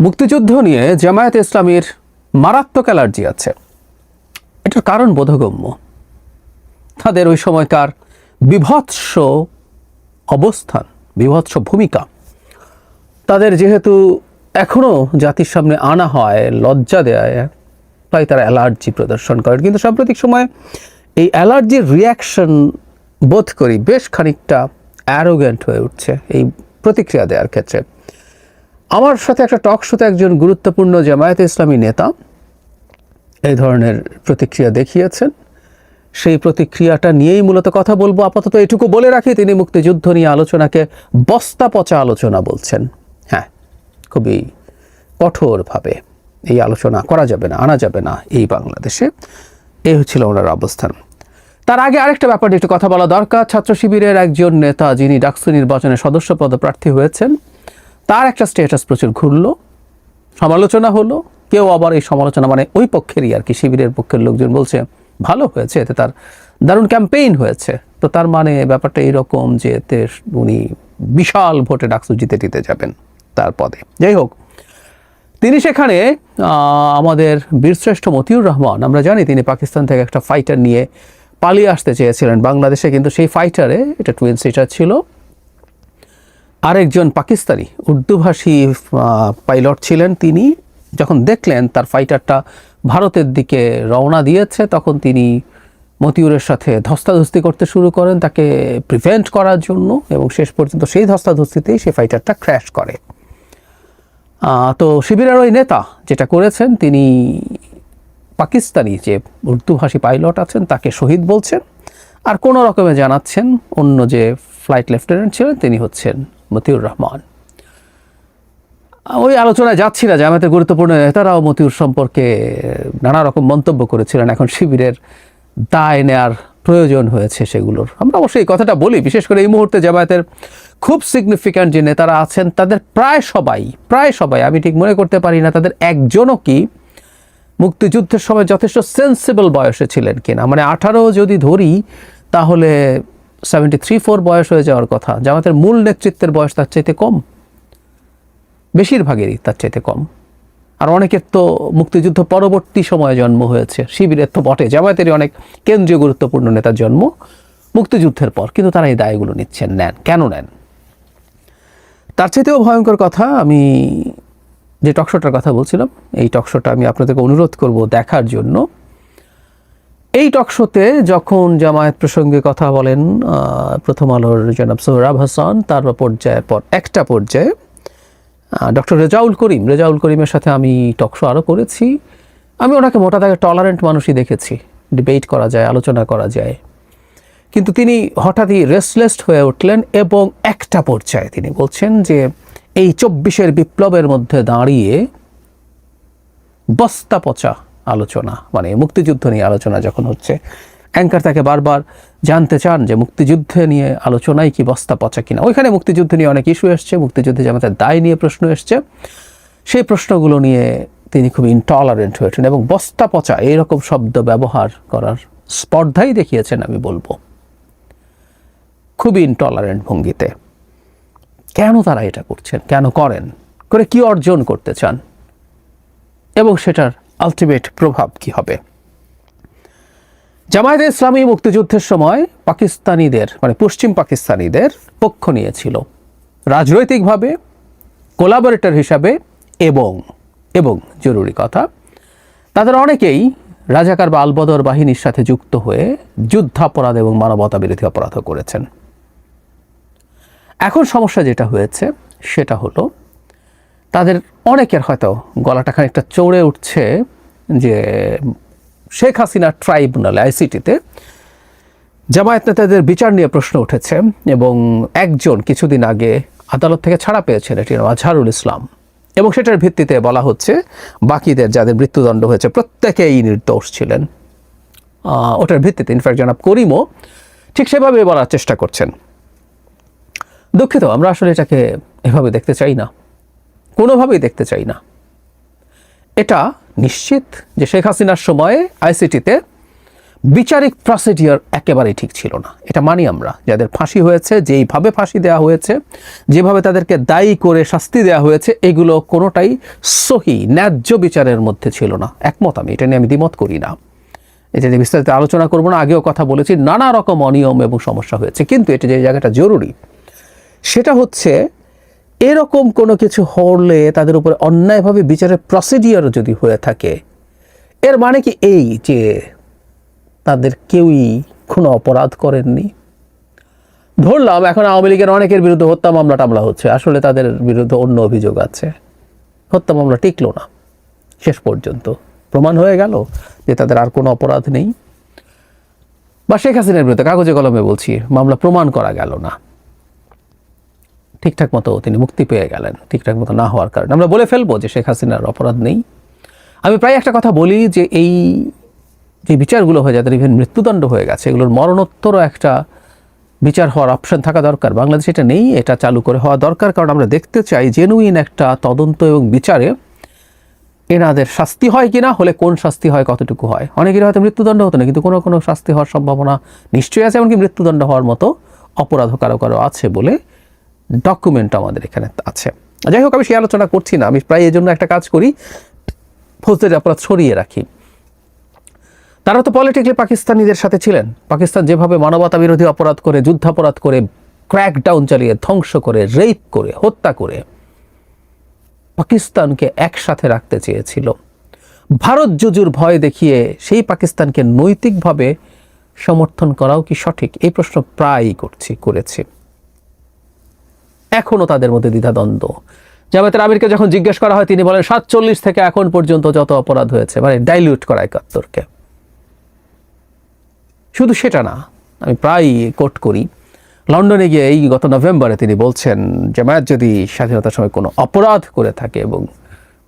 মুক্তিযুদ্ধ নিয়ে জামায়াত ইসলামীর মারাত্মক অ্যালার্জি আছে। এটার কারণ বোধগম্য। তাদের ওই সময়কার বিভৎস অবস্থান, বিভৎস ভূমিকা। তাদের যেহেতু এখনও জাতির সামনে আনা হয়, লজ্জা দেয়, তাই তারা অ্যালার্জি প্রদর্শন করেন। কিন্তু সাম্প্রতিক সময়ে এই অ্যালার্জির রিয়াকশন বোধ করি বেশ খানিকটা অ্যারোগেন্ট হয়ে উঠছে এই প্রতিক্রিয়া দেওয়ার ক্ষেত্রে। আমার সাথে একটা টক শোতে একজন গুরুত্বপূর্ণ জামায়াতে ইসলামী নেতা এই ধরনের প্রতিক্রিয়া দেখিয়েছেন। সেই প্রতিক্রিয়াটা নিয়েই মূলত কথা বলব। আপাতত এটুকু বলে রাখি, তিনি মুক্তিযুদ্ধ নিয়ে আলোচনাকে বস্তা পচা আলোচনা বলছেন। হ্যাঁ খুবই কঠোরভাবে এই আলোচনা করা যাবে না, আনা যাবে না এই বাংলাদেশে। এই হচ্ছিল ওনার অবস্থান। তার আগে আরেকটা ব্যাপার একটু কথা বলা দরকার। ছাত্র শিবিরের একজন নেতা যিনি ডাকসু নির্বাচনে সদস্য পদপ্রার্থী হয়েছেন তার একটা স্টেটাস প্রচুর ঘুরল, সমালোচনা হলো, কেউ আবার এই সমালোচনা মানে ওই পক্ষেরই আর কি, শিবিরের পক্ষের লোকজন বলছে, ভালো হয়েছে, এতে তার দারুণ ক্যাম্পেইন হয়েছে। তো তার মানে ব্যাপারটা এইরকম যে এতে উনি বিশাল ভোটে ডাকসু জিতে জিতে যাবেন তার পদে। যাই হোক, তিনি সেখানে আমাদের বীরশ্রেষ্ঠ মতিউর রহমান, আমরা জানি তিনি পাকিস্তান থেকে একটা ফাইটার নিয়ে পালিয়ে আসতে চেয়েছিলেন বাংলাদেশে, কিন্তু সেই ফাইটারে এটা টুইন সিটার ছিল আরেকজন পাকিস্তানি উর্দুভাষী পাইলট ছিলেন তিনি। যখন দেখলেন তার ফাইটারটা ভারতের দিকে রওনা দিয়েছে, তখন তিনি মতিউরের সাথে ধস্তাধস্তি করতে শুরু করেন তাকে প্রিভেন্ট করার জন্য এবং শেষ পর্যন্ত সেই ধস্তাধস্তিতেই সেই ফাইটারটা ক্র্যাশ করে। তো শিবিরের ওই নেতা যেটা করেছেন, তিনি পাকিস্তানি যে উর্দুভাষী পাইলট আছেন তাকে শহীদ বলছেন। আর কোনো রকমে জানাচ্ছেন অন্য যে ফ্লাইট লেফটেন্যান্ট ছিলেন, তিনি হচ্ছেন মতিউর রহমান। ওই আলোচনায় যাচ্ছি না জামায়াতের গুরুত্বপূর্ণ নেতারাও মতিউর সম্পর্কে নানা রকম মন্তব্য করেছিলেন, এখন শিবিরের দায় নেয়ার প্রয়োজন হয়েছে সেগুলোর। আমরা অবশ্যই কথাটা বলি, বিশেষ করে এই মুহূর্তে জামায়াতের খুব সিগনিফিক্যান্ট যে নেতারা আছেন, তাদের প্রায় সবাই প্রায় সবাই, আমি ঠিক মনে করতে পারি না তাদের একজনও কি মুক্তিযুদ্ধের সময় যথেষ্ট সেন্সিবল বয়সে ছিলেন কিনা। মানে আঠারো যদি ধরি, তাহলে সেভেন্টি থ্রি ফোর বয়স হয়ে যাওয়ার কথা। জামাতের মূল নেতৃত্বের বয়স তার চাইতে কম। বেশিরভাগেরই তার চাইতে কম। আর অনেকের তো মুক্তিযুদ্ধ পরবর্তী সময়ে জন্ম হয়েছে। শিবিরের তো বটে। জামায়াতেরই অনেক কেন্দ্রীয় গুরুত্বপূর্ণ নেতার জন্ম মুক্তিযুদ্ধের পর। কিন্তু তারা এই দায়গুলো নিচ্ছেন, নেন। কেন নেন? তার চাইতেও ভয়ঙ্কর কথা, আমি যে টকশোটার কথা বলছিলাম, এই টকশোটা আমি আপনাদেরকে অনুরোধ করব দেখার জন্য। এই টকশোতে যখন জামায়াত প্রসঙ্গে কথা বলেন প্রথম আলোর জনাব সোহরাব হাসান, তার পর্যায়ের পর একটা পর্যায়ে ডক্টর রেজাউল করিম, রেজাউল করিমের সাথে আমি টকশো আরও করেছি। আমি ওনাকে মোটা দাগে টলারেন্ট মানুষই দেখেছি। ডিবেট করা যায়, আলোচনা করা যায়। কিন্তু তিনি হঠাৎই রেসলেসড হয়ে উঠলেন এবং একটা পর্যায়ে তিনি বলছেন যে, এই চব্বিশের বিপ্লবের মধ্যে দাঁড়িয়ে বস্তা পচা আলোচনা মানে মুক্তিযুদ্ধ নিয়ে আলোচনা যখন হচ্ছে, অ্যাঙ্কার তাকে বারবার জানতে চান যে মুক্তিযুদ্ধ নিয়ে আলোচনায় কি বস্তা পচা কিনা। ওইখানে মুক্তিযুদ্ধ নিয়ে অনেক ইস্যু এসছে, মুক্তিযুদ্ধে জামাতের দায় নিয়ে প্রশ্ন এসছে। সেই প্রশ্নগুলো নিয়ে তিনি খুব ইনটলারেন্ট হয়েছেন এবং বস্তা পচা, এইরকম শব্দ ব্যবহার করার স্পর্ধাই দেখিয়েছেন আমি বলব। খুবই ইনটলারেন্ট ভঙ্গিতে। কেন তারা এটা করছেন? কেন করেন? করে কি অর্জন করতে চান? এবং সেটার আলটিমেট প্রভাব কি হবে? জামায়াতে ইসলামী মুক্তিযুদ্ধের সময় পাকিস্তানিদের মানে পশ্চিম পাকিস্তানিদের পক্ষ নিয়েছিল। রাজনৈতিকভাবে, কোলাবোরেটর হিসাবে এবং এবং জরুরি কথা, তাদের অনেকেই রাজাকার বা আলবদর বাহিনীর সাথে যুক্ত হয়ে যুদ্ধাপরাধ এবং মানবতা বিরোধী অপরাধও করেছেন। এখন সমস্যা যেটা হয়েছে, সেটা হলো তাদের অনেকের হয়তো গলাটা খানিকটা চড়ে উঠছে যে শেখ হাসিনা ট্রাইব্যুনাল, আইসিটিতে জামায়াত নেতাদের বিচার নিয়ে প্রশ্ন উঠেছে এবং একজন কিছুদিন আগে আদালত থেকে ছাড়া পেয়েছেন এটি আজহারুল ইসলাম। এবং সেটার ভিত্তিতে বলা হচ্ছে বাকিদের যাদের মৃত্যুদণ্ড হয়েছে, প্রত্যেকেই নির্দোষ ছিলেন। ওটার ভিত্তিতে ইনফ্যাক্ট জনাব করিমও ঠিক সেভাবে বলার চেষ্টা করছেন। দুঃখিত, আমরা আসলে এটাকে এভাবে দেখতে চাই না। কোনোভাবেই দেখতে চাই না। এটা নিশ্চিত যে শেখ হাসিনার সময়ে আইসিটিতে বিচারিক প্রসিডিওর একেবারেই ঠিক ছিল না। এটা মানি আমরা, যাদের ফাঁসি হয়েছে, যেইভাবে ফাঁসি দেওয়া হয়েছে, যেভাবে তাদেরকে দায়ী করে শাস্তি দেওয়া হয়েছে, এগুলো কোনোটাই সহি, ন্যায্য বিচারের মধ্যে ছিল না। একমত আমি, এটা নিয়ে আমি দ্বিমত করি না। এটা নিয়ে বিস্তারিত আলোচনা করব না, আগেও কথা বলেছি, নানা রকম অনিয়ম এবং সমস্যা হয়েছে। কিন্তু এটা যে জায়গাটা জরুরি, সেটা হচ্ছে এরকম কোনো কিছু হলে তাদের উপরে অন্যায়ভাবে বিচারের প্রসিডিওর যদি হয়ে থাকে, এর মানে কি এই যে তাদের কেউই কোনো অপরাধ করেননি? ধরলাম এখন আওয়ামী লীগের অনেকের বিরুদ্ধে হত্যা মামলা টামলা হচ্ছে, আসলে তাদের বিরুদ্ধে অন্য অভিযোগ আছে। হত্যা মামলা টিকলো না, শেষ পর্যন্ত। প্রমাণ হয়ে গেল যে তাদের আর কোনো অপরাধ নেই। বা শেখ হাসিনার বিরুদ্ধে কাগজে কলমে বলছি, মামলা প্রমাণ করা গেল না। ঠিকঠাক মতো তিনি মুক্তি পেয়ে গেলেন, ঠিকঠাক মতো না হওয়ার কারণে। আমরা বলে ফেলব যে শেখ হাসিনার অপরাধ নেই। আমি প্রায় একটা কথা বলি যে এই যে বিচারগুলো হয়ে যাদের ইভেন মৃত্যুদণ্ড হয়ে গেছে, এগুলোর মরণোত্তরও একটা বিচার হওয়ার অপশন থাকা দরকার। বাংলাদেশে এটা নেই, এটা চালু করে হওয়া দরকার, কারণ আমরা দেখতে চাই জেনুইন একটা তদন্ত এবং বিচারে এনাদের শাস্তি হয় কি না হলে কোন শাস্তি হয়, কতটুকু হয়। অনেকের হয়তো মৃত্যুদণ্ড হতো না, কিন্তু কোনো কোনো শাস্তি হওয়ার সম্ভাবনা নিশ্চয়ই আছে, এমনকি মৃত্যুদণ্ড হওয়ার মতো অপরাধ কারও কারও আছে বলে ডকুমেন্ট আমাদের এখানে আছে। যাই হোক, আমি সেই আলোচনা করছি না, আমি প্রায় এই জন্য একটা কাজ করি। ফৌজদারি অপরাধ সরিয়ে রাখি। তারা তো পলিটিক্যালি পাকিস্তানিদের সাথে ছিলেন। পাকিস্তান যেভাবে মানবতা বিরোধী অপরাধ করে, যুদ্ধাপরাধ করে ক্র্যাকডাউন চালিয়ে, ধ্বংস করে রেপ করে, হত্যা করে, পাকিস্তানকে একসাথে রাখতে চেয়েছিল। ভারত জুজুর ভয় দেখিয়ে সেই পাকিস্তানকে নৈতিকভাবে সমর্থন করাও কি সঠিক? এই প্রশ্ন প্রায়ই করছি, করেছি। এখনও তাদের মধ্যে দ্বিধাদ্বন্দ্ব। জামায়াতের আমিরকে যখন জিজ্ঞেস করা হয়, তিনি বলেন, সাতচল্লিশ থেকে এখন পর্যন্ত যত অপরাধ হয়েছে মানে ডাইলিউট করা একাত্তরকে। শুধু সেটা না, আমি প্রায় কোট করি, লন্ডনে গিয়ে এই গত নভেম্বরে তিনি বলছেন, জামায়াত যদি স্বাধীনতার সময় কোনো অপরাধ করে থাকে এবং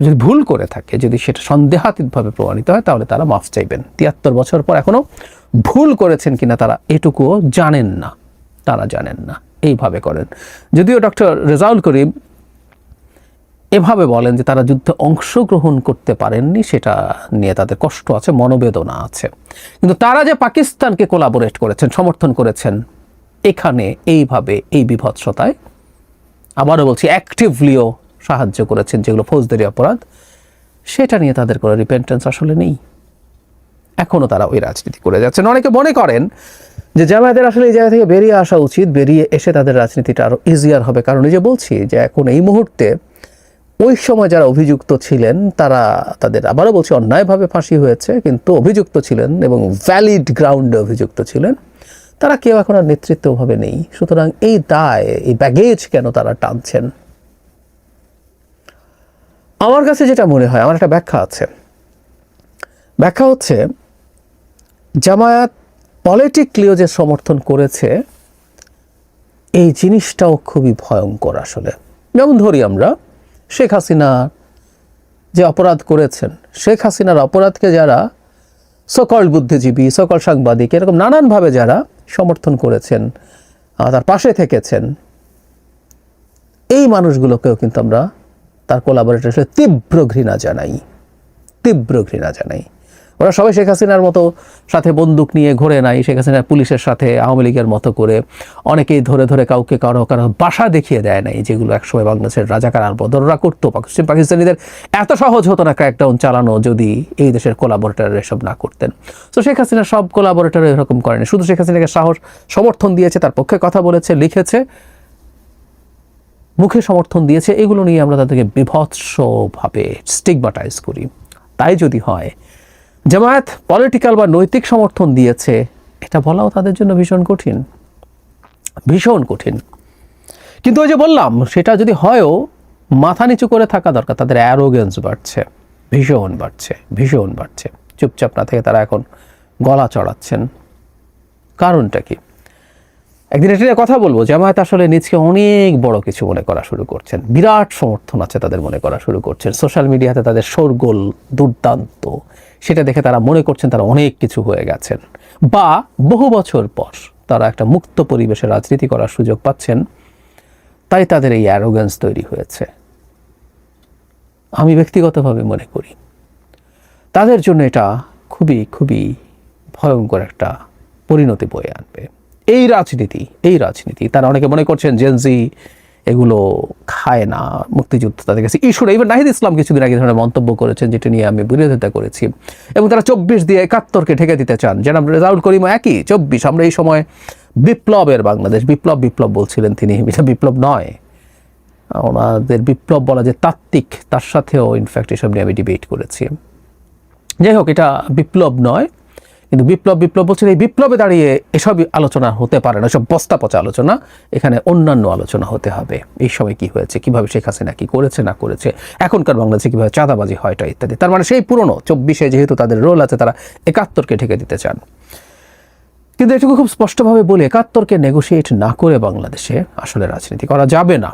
যদি ভুল করে থাকে, যদি সেটা সন্দেহাতীতভাবে প্রমাণিত হয়, তাহলে তারা মাফ চাইবেন। তিয়াত্তর বছর পর এখনও ভুল করেছেন কিনা তারা এটুকুও জানেন না, তারা জানেন না। এইভাবে করেন। যদিও ডক্টর রেজাউল করিম এভাবে বলেন যে তারা যুদ্ধে অংশগ্রহণ করতে পারেননি, সেটা নিয়ে তাদের কষ্ট আছে, মনোবেদনা আছে। কিন্তু তারা যে পাকিস্তানকে কোলাবোরেট করেছেন, সমর্থন করেছেন, এখানে এইভাবে, এই বিভৎসতায় আবারও বলছি অ্যাক্টিভলিও সাহায্য করেছেন যেগুলো ফৌজদারি অপরাধ, সেটা নিয়ে তাদের কোনো রিপেন্টেন্স আসলে নেই। এখনও তারা ওই রাজনীতি করে যাচ্ছেন। অনেকে মনে করেন যে জামায়াতের আসলে এই জায়গা থেকে বেরিয়ে আসা উচিত, বেরিয়ে এসে তাদের রাজনীতিটা আরও ইজিয়ার হবে। কারণ এই যে বলছি যে এখন এই মুহূর্তে ওই সময় যারা অভিযুক্ত ছিলেন, তারা তাদের আবারও বলছি অন্যায়ভাবে ফাঁসি হয়েছে, কিন্তু অভিযুক্ত ছিলেন এবং ভ্যালিড গ্রাউন্ডে অভিযুক্ত ছিলেন। তারা কেউ এখন আর নেতৃত্বভাবে নেই। সুতরাং এই দায়, এই ব্যাগেজ কেন তারা টানছেন? আমার কাছে যেটা মনে হয়, আমার একটা ব্যাখ্যা আছে। ব্যাখ্যা হচ্ছে, জামায়াত পলিটিক্যালিও যে সমর্থন করেছে, এই জিনিসটাও খুবই ভয়ঙ্কর আসলে। যেমন ধরি আমরা, শেখ হাসিনা যে অপরাধ করেছেন, শেখ হাসিনার অপরাধকে যারা সকল বুদ্ধিজীবী, সকল সাংবাদিক, এরকম নানানভাবে যারা সমর্থন করেছেন তার পাশে থেকেছেন, এই মানুষগুলোকেও কিন্তু আমরা তার কোলাবোরেটর তীব্র ঘৃণা জানাই। তীব্র ঘৃণা জানাই। ওরা সবাই শেখ হাসিনার মতো সাথে বন্দুক নিয়ে ঘোরে নাই, শেখ হাসিনার পুলিশের সাথে, আওয়ামী লীগের মতো করে অনেকেই ধরে ধরে কাউকে কারও কারও বাসা দেখিয়ে দেয় নাই, যেগুলো একসময় বাংলাদেশের রাজাকার আর বদররা করতো। পাকিস্তান পাকিস্তানিদের এত সহজ হতো না ক্র্যাকডাউন চালানো যদি এই দেশের কোলাবোরেটার এসব না করতেন। তো শেখ হাসিনা সব কোলাবোরেটার এরকম করেনি শুধু শেখ হাসিনাকে সাহস, সমর্থন দিয়েছে, তার পক্ষে কথা বলেছে, লিখেছে, মুখে সমর্থন দিয়েছে, এগুলো নিয়ে আমরা তাদেরকে বিভৎসভাবে স্টিগমাটাইজ করি। তাই যদি হয় জামায়াত পলিটিক্যাল বা নৈতিক সমর্থন দিয়েছে, এটা বলাও তাদের জন্য ভীষণ কঠিন। ভীষণ কঠিন। কিন্তু ওই যে বললাম, সেটা যদি হয়ও, মাথা নিচু করে থাকা দরকার, তাদের অ্যারোগেন্স বাড়ছে। ভীষণ বাড়ছে ভীষণ বাড়ছে। চুপচাপ না থেকে তারা এখন গলা চড়াচ্ছেন। কারণটা কি? একদিন এটা কথা বলব। জামায়াত আসলে নিজকে অনেক বড় কিছু মনে করা শুরু করছেন। বিরাট সমর্থন আছে তাদের মনে করা শুরু করছেন। সোশ্যাল মিডিয়াতে তাদের শোরগোল দুর্দান্ত। সেটা দেখে তারা মনে করছেন তারা অনেক কিছু হয়ে গেছেন। বা বহু বছর পর তারা একটা মুক্ত পরিবেশে রাজনীতি করার সুযোগ পাচ্ছেন। তাই তাদের এই অ্যারোগেন্স তৈরি হয়েছে। আমি ব্যক্তিগতভাবে মনে করি, তাদের জন্য এটা খুবই খুবই ভয়ঙ্কর একটা পরিণতি বয়ে আনবে। এই রাজনীতি এই রাজনীতি। তারা অনেকে মনে করছেন জেনজি এগুলো খায় না, মুক্তিযুদ্ধ তাদের কাছে ইস্যু ইভেন নাহিদ ইসলাম কিছুদিন আগে ধরনের মন্তব্য করেছেন, যেটা নিয়ে আমি বিরোধিতা করেছি। এবং তারা চব্বিশ দিয়ে একাত্তরকে ঠেকে দিতে চান। যেন রেজাউল করিম একই, চব্বিশ। আমরা এই সময় বিপ্লবের বাংলাদেশ, বিপ্লব বিপ্লব বলছিলেন তিনি। এটা বিপ্লব নয়। ওনাদের বিপ্লব বলা যে তাত্ত্বিক, তার সাথেও ইনফ্যাক্ট এসব নিয়ে আমি ডিবেট করেছি। যাই হোক, এটা বিপ্লব নয়। কিন্তু বিপ্লব বিপ্লব বলছেন, এই বিপ্লবে দাঁড়িয়ে এসব আলোচনা হতে পারে না সব বস্তা পচা আলোচনা, এখানে অন্যান্য আলোচনা হতে হবে। এই সময় কি হয়েছে, কীভাবে শেখ হাসিনা কি করেছে, না করেছে, এখনকার বাংলাদেশে কীভাবে চাঁদাবাজি হয়টা ইত্যাদি। তার মানে সেই পুরনো, চব্বিশে যেহেতু তাদের রোল আছে, তারা একাত্তরকে ঠেকে দিতে চান। কিন্তু এটুকু খুব স্পষ্টভাবে বলে, একাত্তরকে নেগোশিয়েট না করে বাংলাদেশে আসলে রাজনীতি করা যাবে না।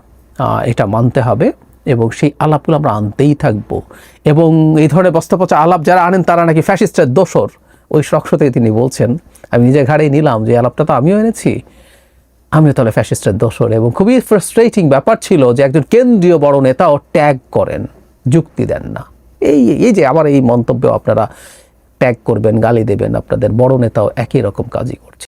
এটা মানতে হবে এবং সেই আলাপগুলো আমরা আনতেই থাকব। এবং এই ধরনের বস্তাপচা আলাপ যারা আনেন, তারা নাকি ফ্যাসিস্টের দোসর। ওই শখ শখসতে তিনি বলছেন, আমি নিজের ঘাড়েই নিলাম যে আলাপটা তো আমিও এনেছি। আমিও তাহলে ফ্যাসিস্টের দোসর এবং খুবই ফ্রাস্ট্রেটিং ব্যাপার ছিল যে, একজন কেন্দ্রীয় বড় নেতাও ট্যাগ করেন, যুক্তি দেন না। এই এই যে আমার এই মন্তব্য আপনারা ট্যাগ করবেন, গালি দেবেন, আপনাদের বড় নেতাও একই রকম কাজই করছে।